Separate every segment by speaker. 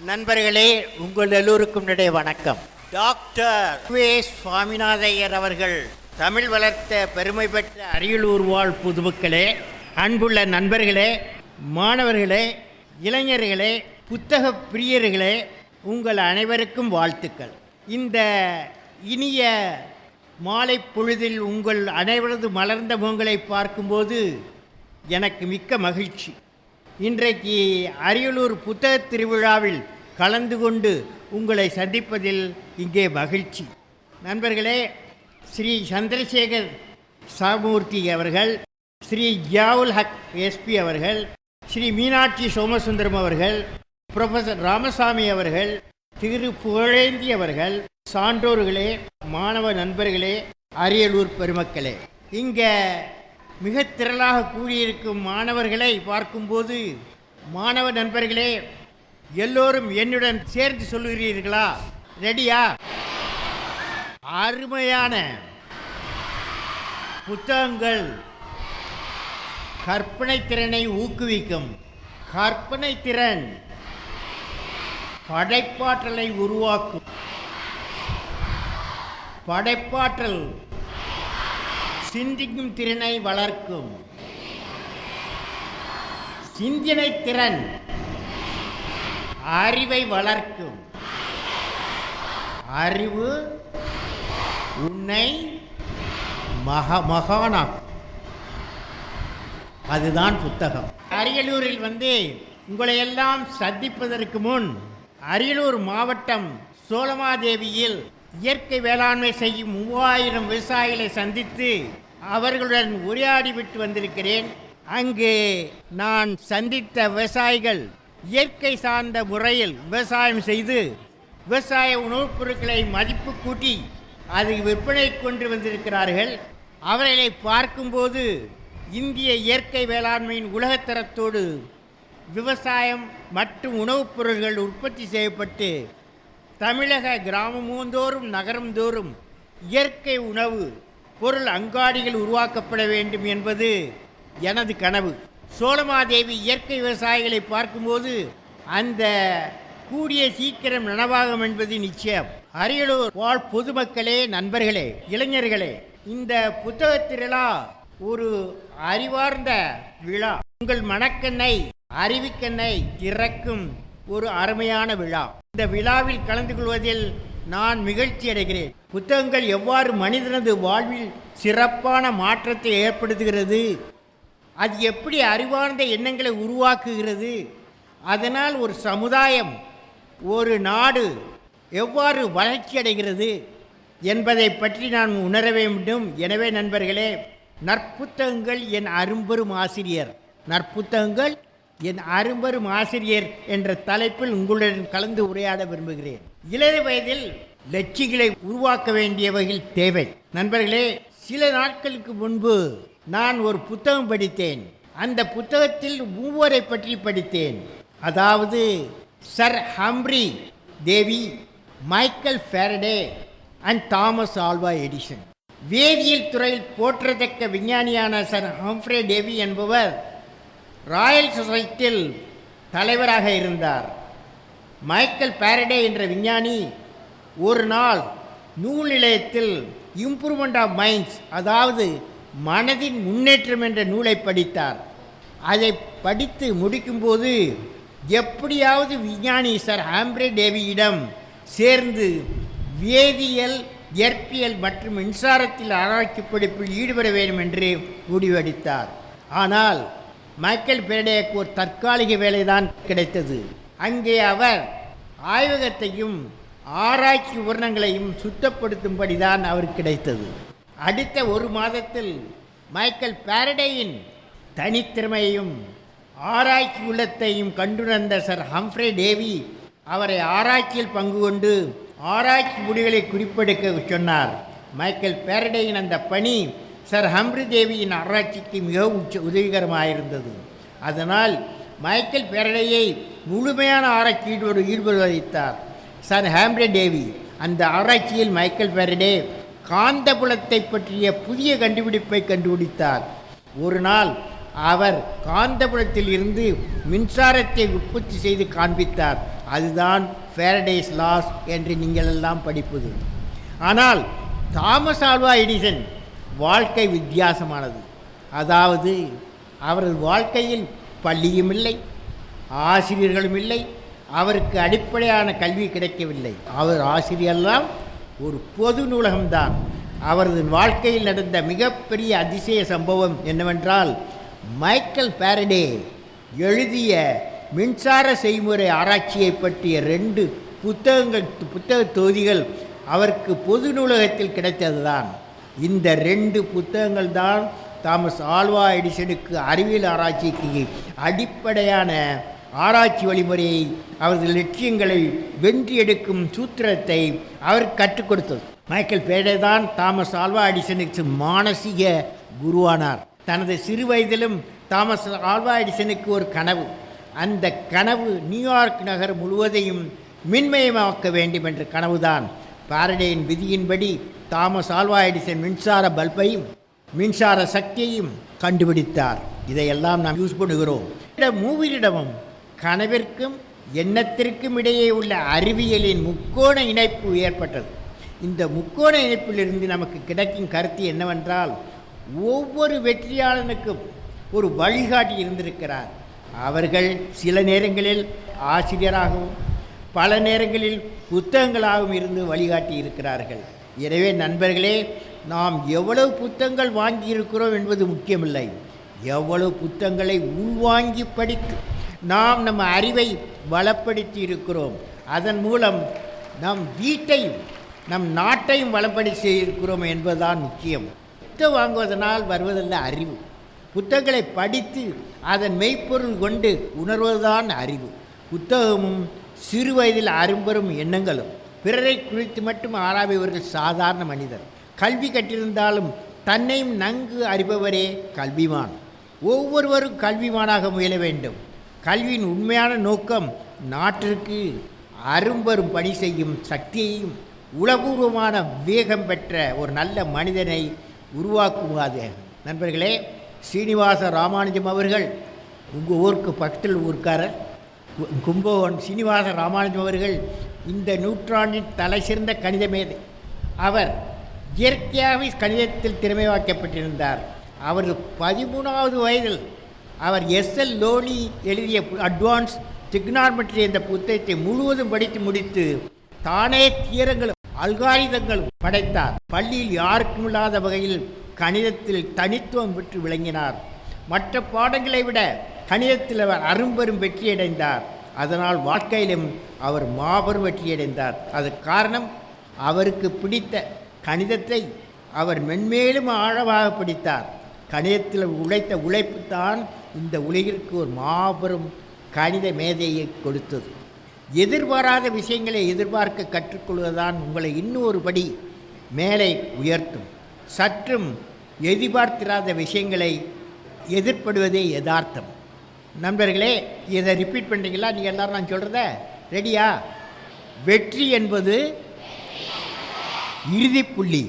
Speaker 1: நண்பர்களே உங்கள் எல்லோருக்கும் இடையே வணக்கம். டாக்டர் வே. சுவாமிநாதையர் அவர்கள் தமிழ் வளர்த்த பெருமை பெற்ற அரியலூர் வாழ் புதுமக்களே அன்புள்ள நண்பர்களே மாணவர்களே இளைஞர்களே புத்தக பிரியர்களே உங்கள் அனைவருக்கும் வாழ்த்துக்கள். இந்த இனிய மாலை பொழுதில் உங்கள் அனைவரது மலர்ந்த முகங்களை பார்க்கும்போது எனக்கு மிக்க மகிழ்ச்சி. இன்றைக்கு அரியலூர் புத்தக திருவிழாவில் கலந்து கொண்டு உங்களை சந்திப்பதில் இங்கே மகிழ்ச்சி. நண்பர்களே ஸ்ரீ சந்திரசேகர் சாமூர்த்தி அவர்கள் ஸ்ரீ ஜியாவுல் ஹக் எஸ்பி அவர்கள் ஸ்ரீ மீனாட்சி சோமசுந்தரம் அவர்கள் ப்ரொஃபசர் ராமசாமி அவர்கள் திரு புகழேந்தி அவர்கள் சான்றோர்களே மாணவ நண்பர்களே அரியலூர் பெருமக்களே. இங்கே மிக திரளாக கூடியிருக்கும் மாணவர்களை பார்க்கும்போது மாணவ நண்பர்களே எல்லோரும் என்னுடன் சேர்ந்து சொல்லுகிறீர்களா? ரெடியா அருமையான புத்தகங்கள். கற்பனை திறனை ஊக்குவிக்கும். கற்பனை திறன் படைப்பாற்றலை உருவாக்கும். படைப்பாற்றல் சிந்திக்கும் திறனை வளர்க்கும். சிந்தனை திறன். அறிவை வளர்க்கும். அறிவு உன்னை மக மகானாக்கும். அதுதான் புத்தகம். அரியலூரில் வந்து உங்களை எல்லாம் சந்திப்பதற்கு முன் அரியலூர் மாவட்டம் சோழமாதேவியில் இயற்கை வேளாண்மை செய்யும் மூவாயிரம் விவசாயிகளை சந்தித்து அவர்களுடன் உரையாடிவிட்டு வந்திருக்கிறேன். அங்கு நான் சந்தித்த விவசாயிகள் இயற்கை சார்ந்த முறையில் விவசாயம் செய்து விவசாய உணவுப் பொருட்களை மதிப்பு கூட்டி அதை விற்பனை கொண்டு வந்திருக்கிறார்கள். அவர்களை பார்க்கும்போது இந்திய இயற்கை வேளாண்மையின் உலகத்தரத்தோடு விவசாயம் மற்றும் உணவுப் பொருட்கள் உற்பத்தி செய்யப்பட்டு தமிழக கிராமமுந்தோறும் நகரம்தோறும் இயற்கை உணவு பொருள் அங்காடிகள் உருவாக்கப்பட வேண்டும் என்பது எனது கனவு. சோழமாதேவி இயற்கை விவசாயிகளை பார்க்கும்போது அந்த கூடிய சீக்கிரம் நனவாகும் என்பது நிச்சயம். அரியலூர் வாழ் பொதுமக்களே நண்பர்களே இளைஞர்களே இந்த புத்தக திருவிழா ஒரு அறிவார்ந்த விழா. உங்கள் மனக்கண்ணை அறிவிக்கண்ணை திறக்கும் ஒரு அருமையான விழா. இந்த விழாவில் கலந்து கொள்வதில் நான் மகிழ்ச்சி அடைகிறேன். புத்தகங்கள் எவ்வாறு மனிதனது வாழ்வில் சிறப்பான மாற்றத்தை ஏற்படுத்துகிறது? அது எப்படி அறிவார்ந்த எண்ணங்களை உருவாக்குகிறது? அதனால் ஒரு சமுதாயம் ஒரு நாடு எவ்வாறு வளர்ச்சி அடைகிறது என்பதை பற்றி நான் உணர வேண்டும். எனவே நண்பர்களே நற்புத்தகங்கள் என் அரும்பெரும் ஆசிரியர். நற்புத்தகங்கள் என் அரும்பெரும் ஆசிரியர் என்ற தலைப்பில் உங்களுடன் கலந்து உரையாட விரும்புகிறேன். இளைய வயதில் லட்சிகளை உருவாக்க வேண்டிய வகையில் தேவை. நண்பர்களே சில நாட்களுக்கு முன்பு நான் ஒரு புத்தகம் படித்தேன். அந்த புத்தகத்தில் மூவரை பற்றி படித்தேன். அதாவது sir Humphry Davy Michael Faraday and Thomas Alva Edison. வேதியியல் துறையில் போற்றத்தக்க விஞ்ஞானியான சர் ஹம்ஃப்ரே டேவி என்பவர் ராயல் சொசைட்டியில் தலைவராக இருந்தார். மைக்கேல் பாரடே என்ற விஞ்ஞானி ஒரு நாள் நூல் நிலையத்தில் இம்ப்ரூவ்மெண்ட் ஆஃப் மைண்ட்ஸ் அதாவது மனதின் முன்னேற்றம் என்ற நூலை படித்தார். அதை படித்து முடிக்கும்போது எப்படியாவது விஞ்ஞானி சார் ஆம்ப்ரே டேவியிடம் சேர்ந்து வேதியியல் இயற்பியல் மற்றும் மின்சாரத்தில் ஆராய்ச்சி படிப்பில் ஈடுபட வேண்டும் என்று முடிவெடுத்தார். ஆனால் மைக்கேல் பேரடேக்கு ஒரு தற்காலிக வேலைதான் கிடைத்தது. அங்கே அவர் ஆய்வகத்தையும் ஆராய்ச்சி உரணங்களையும் சுத்தப்படுத்தும்படி தான் அவர் கிடைத்தது. அடுத்த ஒரு மாதத்தில் மைக்கேல் பேரடேயின் தனித்திறமையையும் ஆராய்ச்சி உள்ளத்தையும் கண்டுணர்ந்த சர் ஹம்ஃப்ரே டேவி அவரை ஆராய்ச்சியில் பங்கு கொண்டு ஆராய்ச்சி முடிவுகளை குறிப்பெடுக்க சொன்னார். மைக்கேல் பேரடேயின் அந்த பணி சார் ஹம்ரி தேவியின் ஆராய்ச்சிக்கு மிகவும் உச்ச உதவிகரமாயிருந்தது. அதனால் மைக்கேல் பேரடையை முழுமையான ஆராய்ச்சியில் ஈடுபட வைத்தார் சார் ஹாம்ரி டேவி அந்த ஆராய்ச்சியில் மைக்கேல் பேரடே காந்தபுலத்தை பற்றிய புதிய கண்டுபிடிப்பை கண்டுபிடித்தார். ஒரு நாள் அவர் காந்தபுலத்தில் இருந்து மின்சாரத்தை உற்பத்தி செய்து காண்பித்தார். அதுதான் ஃபேரடேஸ் லாஸ் என்று நீங்கள் எல்லாம் படிப்பது. ஆனால் தாமஸ் ஆல்வா எடிசன் வாழ்க்கை வித்தியாசமானது. அதாவது அவரது வாழ்க்கையில் பள்ளியும் இல்லை ஆசிரியர்களும் இல்லை அவருக்கு அடிப்படையான கல்வி கிடைக்கவில்லை. அவர் ஆசிரியரெல்லாம் ஒரு பொது நூலகம்தான். அவரது வாழ்க்கையில் நடந்த மிகப்பெரிய அதிசய சம்பவம் என்னவென்றால் மைக்கேல் பாரடே எழுதிய மின்சார செய்முறை ஆராய்ச்சியை பற்றிய ரெண்டு புத்தகங்கள் புத்தக தொகுதிகள் அவருக்கு பொது நூலகத்தில் கிடைத்ததுதான். இந்த ரெண்டு புத்தகங்கள் தான் தாமஸ் ஆல்வா எடிசனுக்கு அறிவியல் ஆராய்ச்சிக்கு அடிப்படையான ஆராய்ச்சி வழிமுறையை அவரது லட்சியங்களை வென்றி எடுக்கும் சூத்திரத்தை அவர் கற்றுக் கொடுத்தது. மைக்கேல் பேடே தான் தாமஸ் ஆல்வா எடிசனுக்கு மானசீக குருவானார். தனது சிறு வயதிலும் தாமஸ் ஆல்வா எடிசனுக்கு ஒரு கனவு. அந்த கனவு நியூயார்க் நகர் முழுவதையும் மின்மயமாக்க வேண்டும் என்ற கனவுதான் பாரடேயின் விதியின்படி தாமஸ் ஆல்வா எடிசன் மின்சார பல்பையும் மின்சார சக்தியையும் கண்டுபிடித்தார். இதையெல்லாம் நாம் யூஸ் பண்ணுகிறோம். இந்த மூவிரிடமும் கனவிற்கும் எண்ணத்திற்கும் இடையே உள்ள அறிவியலின் முக்கோண இணைப்பு ஏற்பட்டது. இந்த முக்கோண இணைப்பிலிருந்து நமக்கு கிடைக்கும் கருத்து என்னவென்றால் ஒவ்வொரு வெற்றியாளனுக்கும் ஒரு வழிகாட்டி இருந்திருக்கிறார். அவர்கள் சில நேரங்களில் ஆசிரியராகவும் பல நேரங்களில் புத்தகங்களாகவும் இருந்து வழிகாட்டி இருக்கிறார்கள். எனவே நண்பர்களே நாம் எவ்வளவு புத்தகங்கள் வாங்கி இருக்கிறோம் என்பது முக்கியமில்லை. எவ்வளவு புத்தகங்களை உள்வாங்கி படித்து நாம் நம்ம அறிவை வளப்படுத்தி இருக்கிறோம். அதன் மூலம் நம் வீட்டையும் நம் நாட்டையும் வளப்படி இருக்கிறோம் என்பதுதான் முக்கியம். புத்தகம் வாங்குவதனால் வருவதல்ல அறிவு. புத்தகங்களை படித்து அதன் மெய்ப்பொருள் கொண்டு உணர்வதுதான் அறிவு. புத்தகமும் சிறு வயதில் அரும்பெரும் எண்ணங்களும் பிறரை குறித்து மட்டும் ஆராய்பவர்கள் சாதாரண மனிதர். கல்வி கற்றிருந்தாலும் தன்னையும் நன்கு அறிபவரே கல்விமான். ஒவ்வொருவரும் கல்விமானாக முயல வேண்டும். கல்வியின் உண்மையான நோக்கம் நாட்டிற்கு அரும்பெரும் பணி செய்யும் சக்தியையும் உளபூர்வமான வேகம் பெற்ற ஒரு நல்ல மனிதனை உருவாக்குவாது நண்பர்களே சீனிவாச ராமானுஜம் அவர்கள் உங்கள் ஊருக்கு பக்கத்தில் ஊர்க்காரர் கும்பகோணம் சீனிவாச ராமானுஜம் அவர்கள் இந்த நூற்றாண்டின் தலை சிறந்த கணித மேதை அவர் இயற்கையாகவே கணிதத்தில் திறமை வாக்கப்பட்டிருந்தார் அவரது பதிமூணாவது வயதில் அவர் எஸ் எல் லோலி எழுதிய அட்வான்ஸ் டிக்னார்மெட்ரி என்ற புத்தகத்தை முழுவதும் படித்து முடித்து தானே தீரங்களும் அல்காரிதங்களும் படைத்தார். பள்ளியில் யாருக்கும் இல்லாத வகையில் கணிதத்தில் தனித்துவம் பெற்று விளங்கினார். மற்ற பாடங்களை விட கணிதத்தில் அவர் அரும்பெரும் வெற்றியடைந்தார். அதனால் வாழ்க்கையிலும் அவர் மாபெரும் வெற்றியடைந்தார். அதற்கு காரணம் அவருக்கு பிடித்த கணிதத்தை அவர் மென்மேலும் ஆழமாக பிடித்தார். கணிதத்தில் உழைத்த உழைப்பு தான் இந்த உலகிற்கு ஒரு மாபெரும் கணித மேதையை கொடுத்தது. எதிர்பாராத விஷயங்களை எதிர்பார்க்க கற்றுக்கொள்வதுதான் உங்களை இன்னொரு படி மேலே உயர்த்தும். சற்றும் எதிர்பார்த்திராத விஷயங்களை எதிர்ப்படுவதே யதார்த்தம். நண்பர்களே இதை ரிப்பீட் பண்ணுறீங்களா நீங்கள் எல்லோரும் நான் சொல்கிறத ரெடியா வெற்றி என்பது இறுதிப்புள்ளி.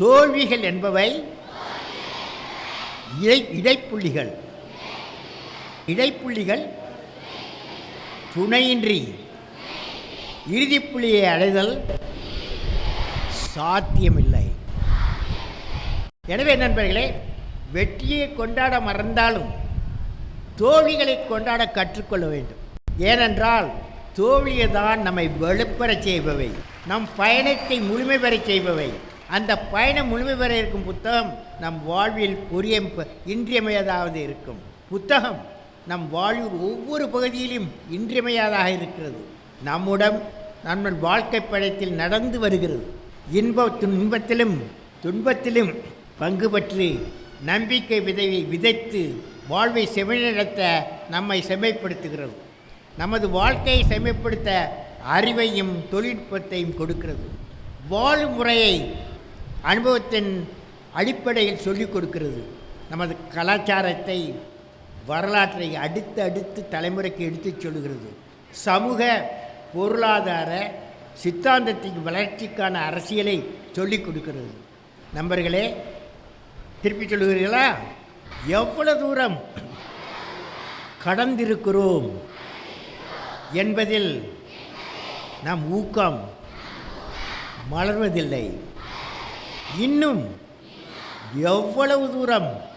Speaker 1: தோல்விகள் என்பவை இடை இடைப்புள்ளிகள். இடைப்புள்ளிகள் துணையின்றி. இறுதிப்புள்ளியை அடைதல் சாத்தியமில்லை. எனவே நண்பர்களே வெற்றியை கொண்டாட மறந்தாலும் தோல்விகளை கொண்டாட கற்றுக்கொள்ள வேண்டும். ஏனென்றால் தோல்வியை தான் நம்மை வெளுப்பெறச் செய்பவை. நம் பயணத்தை முழுமை பெறச் செய்பவை. அந்த பயணம் முழுமை பெற இருக்கும் புத்தகம் நம் வாழ்வில் புரிய இன்றியமையாதாவது இருக்கும். புத்தகம் நம் வாழ்வில் ஒவ்வொரு பகுதியிலும் இன்றியமையாதாக இருக்கிறது. நம்முடன் நம்ம வாழ்க்கை பயணத்தில் நடந்து வருகிறது. இன்ப துன்பத்திலும் துன்பத்திலும் பங்கு பற்றி நம்பிக்கை விதையை விதைத்து வாழ்வை செவிநடத்த நம்மை செம்மைப்படுத்துகிறது. நமது வாழ்க்கையை செம்மைப்படுத்த அறிவையும் தொழில்நுட்பத்தையும் கொடுக்கிறது. வாழும் முறையை அனுபவத்தின் அடிப்படையில் சொல்லிக் கொடுக்கிறது. நமது கலாச்சாரத்தை வரலாற்றை அடுத்து அடுத்து தலைமுறைக்கு எடுத்துச் சொல்கிறது சமூக பொருளாதார சித்தாந்தத்தின் வளர்ச்சிக்கான அரசியலை சொல்லிக் கொடுக்கிறது. நண்பர்களே திருப்பி சொல்லுகிறீர்களா? எவ்வளவு தூரம் கடந்திருக்கிறோம் என்பதில் நம் ஊக்கம் மலர்வதில்லை. இன்னும் எவ்வளவு தூரம்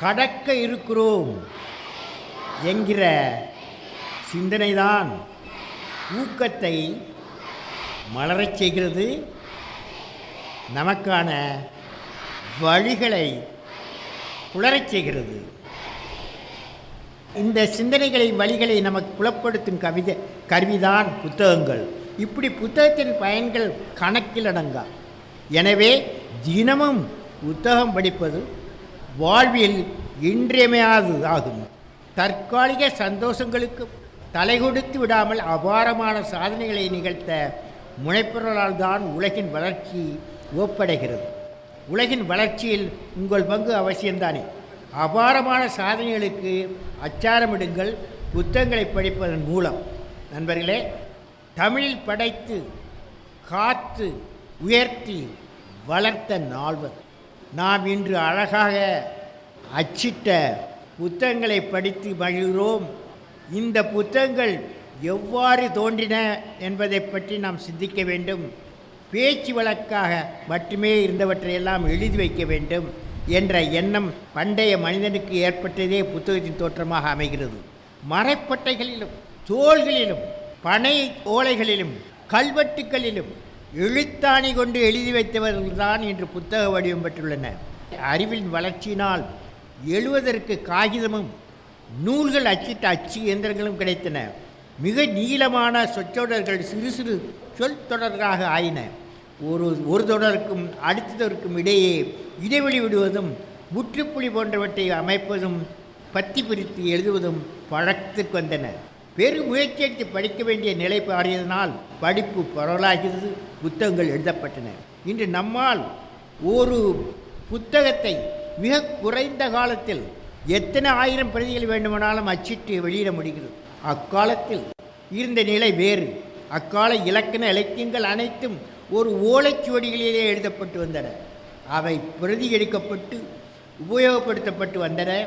Speaker 1: கடக்க இருக்கிறோம் என்கிற சிந்தனைதான் ஊக்கத்தை மலரச் செய்கிறது. நமக்கான வழிகளை புலரச் செய்கிறது. இந்த சிந்தனைகளை வழிகளை நமக்கு புலப்படுத்தும் கவிதை கருவிதான் புத்தகங்கள். இப்படி புத்தகத்தின் பயன்கள் கணக்கில் அடங்கா எனவே தினமும் புத்தகம் படிப்பது வாழ்வில் இன்றியமையாதது ஆகும். தற்காலிக சந்தோஷங்களுக்கு தலை கொடுத்து விடாமல் அபாரமான சாதனைகளை நிகழ்த்த முனைப்பொருளால் தான் உலகின் வளர்ச்சி ஒப்படைகிறது. உலகின் வளர்ச்சியில் உங்கள் பங்கு அவசியம்தானே அபாரமான சாதனைகளுக்கு அச்சாரமிடுங்கள் புத்தகங்களை படிப்பதன் மூலம். நண்பர்களே தமிழில் படைத்து காத்து உயர்த்தி வளர்த்த நால்வர். நாம் இன்று அழகாக அச்சிட்ட புத்தகங்களை படித்து மகிழ்கிறோம். இந்த புத்தகங்கள் எவ்வாறு தோன்றின என்பதை பற்றி நாம் சிந்திக்க வேண்டும். பேச்சு வழக்காக மட்டுமே இருந்தவற்றையெல்லாம் எழுதி வைக்க வேண்டும் என்ற எண்ணம் பண்டைய மனிதனுக்கு ஏற்பட்டதே புத்தகத்தின் தோற்றமாக அமைகிறது. மரப்பட்டைகளிலும் தோள்களிலும் பனை ஓலைகளிலும் கல்வெட்டுகளிலும் எழுத்தாணி கொண்டு எழுதி வைத்தவர்கள்தான் இன்று புத்தக வடிவம் பெற்றுள்ளன. அறிவின் வளர்ச்சியினால் எழுவதற்கு காகிதமும் நூல்கள் அச்சிட்ட அச்சு இயந்திரங்களும் கிடைத்தன. மிக நீளமான சொற்றொடர்கள் சிறு சிறு சொல் தொடர்களாக ஆயின. ஒரு ஒரு தொடருக்கும் அடுத்ததற்கும் இடையே இடைவெளி விடுவதும் முற்றுப்புள்ளி போன்றவற்றை அமைப்பதும் பத்தி பிரித்து எழுதுவதும் பழக்கத்துக்கு வந்தன. பெரும் முயற்சி எடுத்து படிக்க வேண்டிய நிலை பாடியதனால் படிப்பு பரவலாகிறது புத்தகங்கள் எழுதப்பட்டன. இன்று நம்மால் ஒரு புத்தகத்தை மிக குறைந்த காலத்தில் எத்தனை ஆயிரம் பிரதிகள் வேண்டுமானாலும் அச்சிட்டு வெளியிட முடிகிறது. அக்காலத்தில் இருந்த நிலை வேறு. அக்கால இலக்கண இலக்கியங்கள் அனைத்தும் ஒரு ஓலைச்சுவடிகளிலே எழுதப்பட்டு வந்தன. அவை பிரதி எடுக்கப்பட்டு உபயோகப்படுத்தப்பட்டு வந்தன.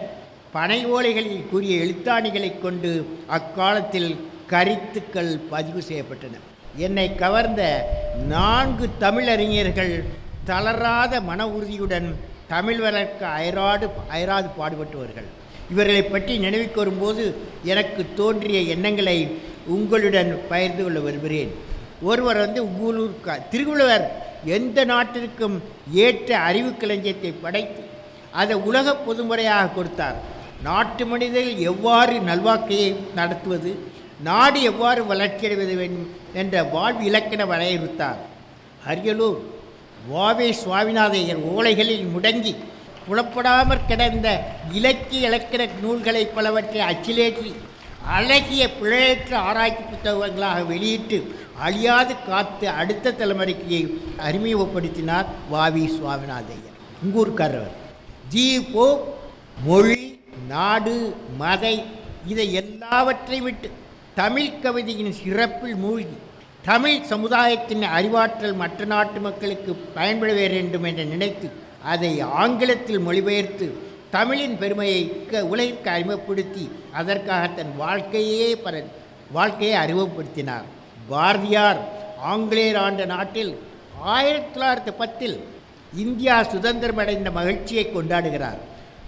Speaker 1: பனை ஓலைகளில் கூறிய எழுத்தாணிகளைக் கொண்டு அக்காலத்தில் கருத்துக்கள் பதிவு செய்யப்பட்டன. என்னை கவர்ந்த நான்கு தமிழறிஞர்கள் தளராத மன உறுதியுடன் தமிழ் வளர்க்க அயராடு அயராது பாடுபட்டவர்கள். இவர்களை பற்றி நினைவுக்கு வரும்போது எனக்கு தோன்றிய எண்ணங்களை உங்களுடன் பகிர்ந்து கொள்ள வருகிறேன் ஒருவர் வந்து உங்களூர் திருவள்ளுவர் எந்த நாட்டிற்கும் ஏற்ற அறிவு களஞ்சியத்தை படைத்து அதை உலக பொதுமுறையாக கொடுத்தார். நாட்டு மனிதர்கள் எவ்வாறு நல்வாக்கையை நடத்துவது நாடு எவ்வாறு வளர்ச்சியடைவது வேண்டும் என்ற வாழ்வு இலக்கண வரையறுத்தார். அரியலூர் வாவே சுவாமிநாதையர் ஓலைகளில் முடங்கி புலப்படாமற் கிடந்த இலக்கிய இலக்கண நூல்களை பலவற்றை அச்சிலேற்றி அழகிய பிழையற்ற ஆராய்ச்சி புத்தகங்களாக வெளியிட்டு அழியாது காத்து அடுத்த தலைமுறைக்கு அறிமுகப்படுத்தினார் வாவி சுவாமிநாதையர். உங்கூர்காரர் ஜி போ மொழி நாடு மதை இதை எல்லாவற்றை விட்டு தமிழ் கவிதையின் சிறப்பில் மூழ்கி தமிழ் சமுதாயத்தின் அறிவாற்றல் மற்ற நாட்டு மக்களுக்கு பயன்பட வேண்டும் என்று நினைத்து அதை ஆங்கிலத்தில் மொழிபெயர்த்து தமிழின் பெருமையை க- உலகிற்கு அறிமுகப்படுத்தி அதற்காக தன் வாழ்க்கையே பர வாழ்க்கையை அறிமுகப்படுத்தினார். பாரதியார் ஆங்கிலேயர் ஆண்ட நாட்டில் ஆயிரத்தி தொள்ளாயிரத்தி பத்தில் இந்தியா சுதந்திரம் அடைந்த மகிழ்ச்சியை கொண்டாடுகிறார்.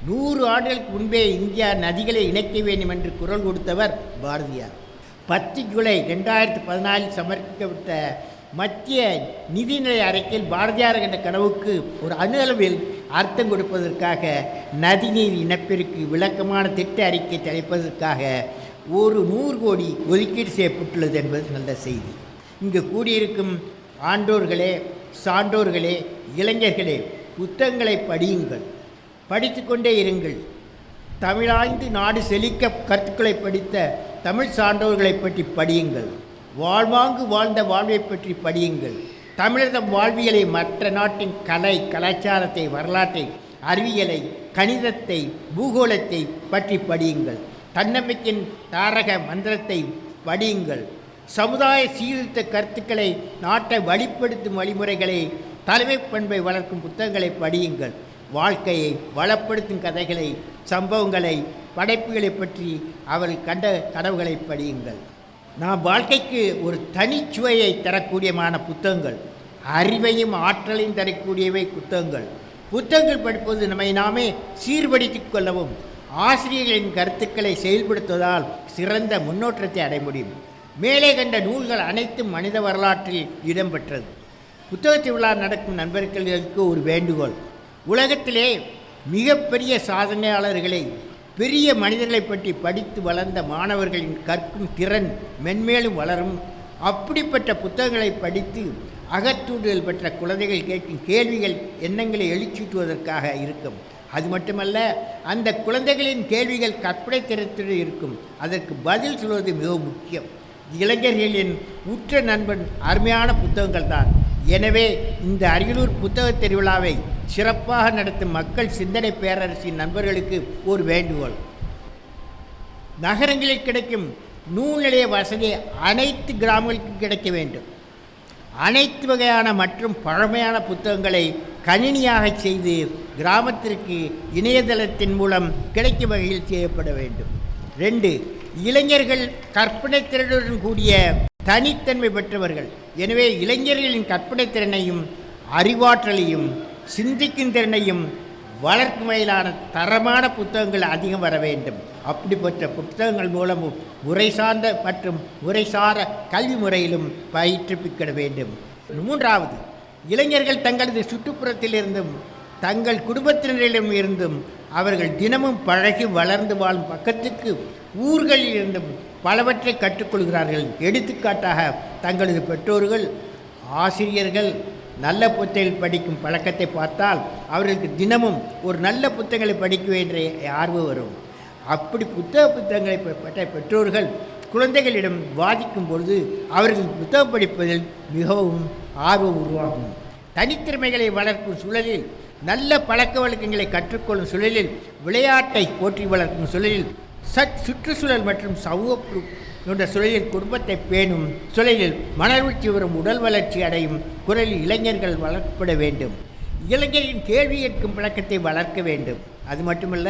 Speaker 1: நூறு ஆண்டுகளுக்கு முன்பே இந்தியா நதிகளை இணைக்க வேண்டும் என்று குரல் கொடுத்தவர் பாரதியார். பத்து ஜூலை ரெண்டாயிரத்தி பதினாலில் சமர்ப்பிக்கப்பட்ட மத்திய நிதிநிலை அறிக்கையில் பாரதியார் என்ற கனவுக்கு ஒரு அணுகளவில் அர்த்தம் கொடுப்பதற்காக நதிநீர் இனப்பிற்கு விளக்கமான திட்ட அறிக்கை தயாரிப்பதற்காக ஒரு நூறு கோடி ஒதுக்கீடு செய்யப்பட்டுள்ளது என்பது நல்ல செய்தி. இங்கு கூடியிருக்கும் ஆண்டோர்களே சான்றோர்களே இளைஞர்களே புத்தகங்களை படியுங்கள். படித்துக்கொண்டே இருங்கள். தமிழாய்ந்து நாடு செழிக்க கருத்துக்களை படித்த தமிழ் சான்றோர்களை பற்றி படியுங்கள். வாழ்வாங்கு வாழ்ந்த வாழ்வை பற்றி படியுங்கள். தமிழக வாழ்வியலை மற்ற நாட்டின் கலை கலாச்சாரத்தை வரலாற்றை அறிவியலை கணிதத்தை பூகோளத்தை பற்றி படியுங்கள். தன்னம்பிக்கையின் தாரக மந்திரத்தை படியுங்கள். சமுதாய சீர்திருத்த கருத்துக்களை நாட்டை வழிப்படுத்தும் வழிமுறைகளை தலைமைப் பண்பை வளர்க்கும் புத்தகங்களை படியுங்கள். வாழ்க்கையை வளப்படுத்தும் கதைகளை சம்பவங்களை படைப்புகளை பற்றி அவர்கள் கண்ட கனவுகளை படியுங்கள். நாம் வாழ்க்கைக்கு ஒரு தனிச்சுவையை தரக்கூடியமான புத்தகங்கள் அறிவையும் ஆற்றலையும் தரக்கூடியவை புத்தகங்கள். புத்தகங்கள் படிப்பது நம்மை நாமே சீர்படுத்திக் கொள்ளவும் ஆசிரியர்களின் கருத்துக்களை செயல்படுத்துவதால் சிறந்த முன்னோற்றத்தை அடைய முடியும். மேலே கண்ட நூல்கள் அனைத்தும் மனித வரலாற்றில் இடம்பெற்றது புத்தக திருவிழா நடக்கும் நண்பர்களுக்கு ஒரு வேண்டுகோள். உலகத்திலே மிகப்பெரிய சாதனையாளர்களை பெரிய மனிதர்களை பற்றி படித்து வளர்ந்த மாணவர்களின் கற்கும் திறன் மென்மேலும் வளரும். அப்படிப்பட்ட புத்தகங்களை படித்து அகத்தூண்டுதல் பெற்ற குழந்தைகள் கேட்கும் கேள்விகள் எண்ணங்களை எழுச்சூட்டுவதற்காக இருக்கும். அது மட்டுமல்ல அந்த குழந்தைகளின் கேள்விகள் கற்பனை திறத்துடன் இருக்கும். அதற்கு பதில் சொல்வது மிக முக்கியம். இளைஞர்களின் உற்ற நண்பன் அருமையான புத்தகங்கள் தான் எனவே இந்த அரியலூர் புத்தக திருவிழாவை சிறப்பாக நடத்தும் மக்கள் சிந்தனை பேரரசின் நண்பர்களுக்கு ஒரு வேண்டுகோள். நகரங்களில் கிடைக்கும் நூல் நிலைய வசதி அனைத்து கிராமங்களுக்கும் கிடைக்க வேண்டும். அனைத்து வகையான மற்றும் பழமையான புத்தகங்களை கணினியாக செய்து கிராமத்திற்கு இணையதளத்தின் மூலம் கிடைக்கும் வகையில் செய்யப்பட வேண்டும். ரெண்டு இளைஞர்கள் கற்பனை திறனுடன் கூடிய தனித்தன்மை பெற்றவர்கள். எனவே இளைஞர்களின் கற்பனை திறனையும் அறிவாற்றலையும் சிந்திக்கும் திறனையும் வளர்க்கும் வகையிலான தரமான புத்தகங்கள் அதிகம் வர வேண்டும். அப்படிப்பட்ட புத்தகங்கள் மூலமும் உரை சார்ந்த மற்றும் உரைசார கல்வி முறையிலும் பயிற்றுப்பிக்கிட வேண்டும். மூன்றாவது இளைஞர்கள் தங்களது சுற்றுப்புறத்திலிருந்தும் தங்கள் குடும்பத்தினரிடம் இருந்தும் அவர்கள் தினமும் பழகி வளர்ந்து வாழும் பக்கத்துக்கு ஊர்களில் இருந்தும் பலவற்றை கற்றுக்கொள்கிறார்கள். எடுத்துக்காட்டாக தங்களது பெற்றோர்கள் ஆசிரியர்கள் நல்ல புத்தகங்கள் படிக்கும் பழக்கத்தை பார்த்தால் அவர்களுக்கு தினமும் ஒரு நல்ல புத்தகங்களை படிக்க வேண்டிய ஆர்வம் வரும். அப்படி புத்தக புத்தகங்களை பெற்ற பெற்றோர்கள் குழந்தைகளிடம் வாதிக்கும் பொழுது அவர்கள் புத்தகம் படிப்பதில் மிகவும் ஆர்வம் உருவாகும். தனித்திறமைகளை வளர்க்கும் சூழலில் நல்ல பழக்க வழக்கங்களை கற்றுக்கொள்ளும் சூழலில் விளையாட்டை போற்றி வளர்க்கும் சூழலில் சட் சுற்றுச்சூழல் மற்றும் சமூக என்ற சுழலில் குடும்பத்தை பேணும் சுழலில் மணர்வீழ்ச்சி வரும் உடல் வளர்ச்சி அடையும் குரலில் இளைஞர்கள் வளர்க்கப்பட வேண்டும். இளைஞரின் கேள்வி கேட்கும் பழக்கத்தை வளர்க்க வேண்டும். அது மட்டுமல்ல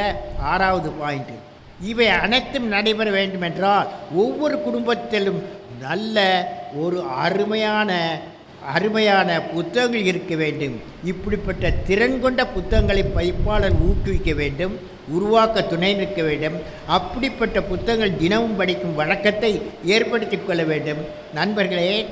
Speaker 1: ஆறாவது பாயிண்ட் இவை அனைத்தும் நடைபெற வேண்டுமென்றால் ஒவ்வொரு குடும்பத்திலும் நல்ல ஒரு அருமையான அருமையான புத்தகங்கள் இருக்க வேண்டும். இப்படிப்பட்ட திறன் கொண்ட புத்தகங்களை பயிப்பாளர் ஊக்குவிக்க வேண்டும். உருவாக்க துணை நிற்க வேண்டும். அப்படிப்பட்ட புத்தகங்கள் தினமும் படிக்கும் வழக்கத்தை ஏற்படுத்தி கொள்ள வேண்டும். நண்பர்களே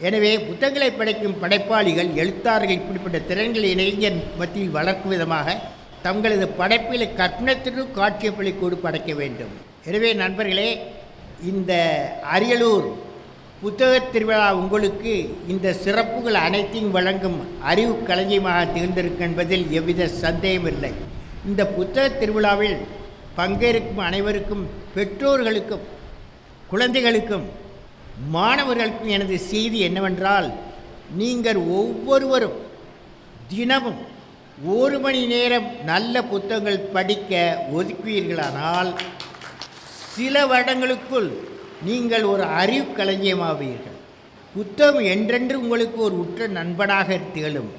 Speaker 1: எனவே புத்தகங்களை படைக்கும் படைப்பாளிகள் எழுத்தாளர்கள் இப்படிப்பட்ட திறன்களை இளைஞர் மத்தியில் வளர்க்கும் விதமாக தங்களது படைப்பில் கற்பனத்திற்கு காட்சியப்பள்ளி கூடு படைக்க வேண்டும். எனவே நண்பர்களே இந்த அரியலூர் புத்தகத் திருவிழா உங்களுக்கு இந்த சிறப்புகள் அனைத்தையும் வழங்கும் அறிவு களஞ்சியமாக திகழ்ந்திருக்கும் என்பதில் எவ்வித சந்தேகமில்லை. இந்த புத்தக திருவிழாவில் பங்கேற்கும் அனைவருக்கும் பெற்றோர்களுக்கும் குழந்தைகளுக்கும் மாணவர்களுக்கும் எனது செய்தி என்னவென்றால் நீங்கள் ஒவ்வொருவரும் தினமும் ஒரு மணி நேரம் நல்ல புத்தகங்கள் படிக்க ஒதுக்குவீர்களானால் சில வருடங்களுக்குள் நீங்கள் ஒரு அறிவு களஞ்சியமாவீர்கள். புத்தகம் என்றென்று உங்களுக்கு ஒரு உற்ற நண்பனாக திகழும்.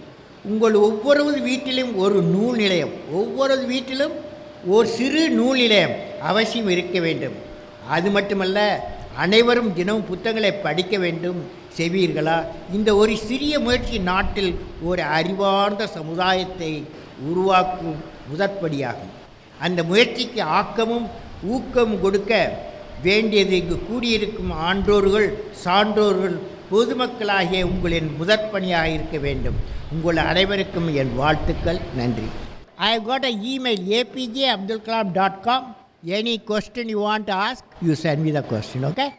Speaker 1: உங்கள் ஒவ்வொரு வீட்டிலும் ஒரு நூல் நிலையம் ஒவ்வொரு வீட்டிலும் ஒரு சிறு நூல் நிலையம் அவசியம் இருக்க வேண்டும். அது மட்டுமல்ல அனைவரும் தினமும் புத்தகங்களை படிக்க வேண்டும். செய்வீர்களா இந்த ஒரு சிறிய முயற்சி நாட்டில் ஒரு அறிவார்ந்த சமுதாயத்தை உருவாக்கும் முதற்படியாகும். அந்த முயற்சிக்கு ஆக்கமும் ஊக்கமும் கொடுக்க வேண்டியது இங்கு கூடியிருக்கும் ஆன்றோர்கள் சான்றோர்கள் பொதுமக்களாகிய உங்களின் முதற்பணியாக இருக்க வேண்டும். உங்கள் அனைவருக்கும் என் வாழ்த்துக்கள். நன்றி. I got a email APJ Abdul Kalam dot com any question you want ask you send me the question okay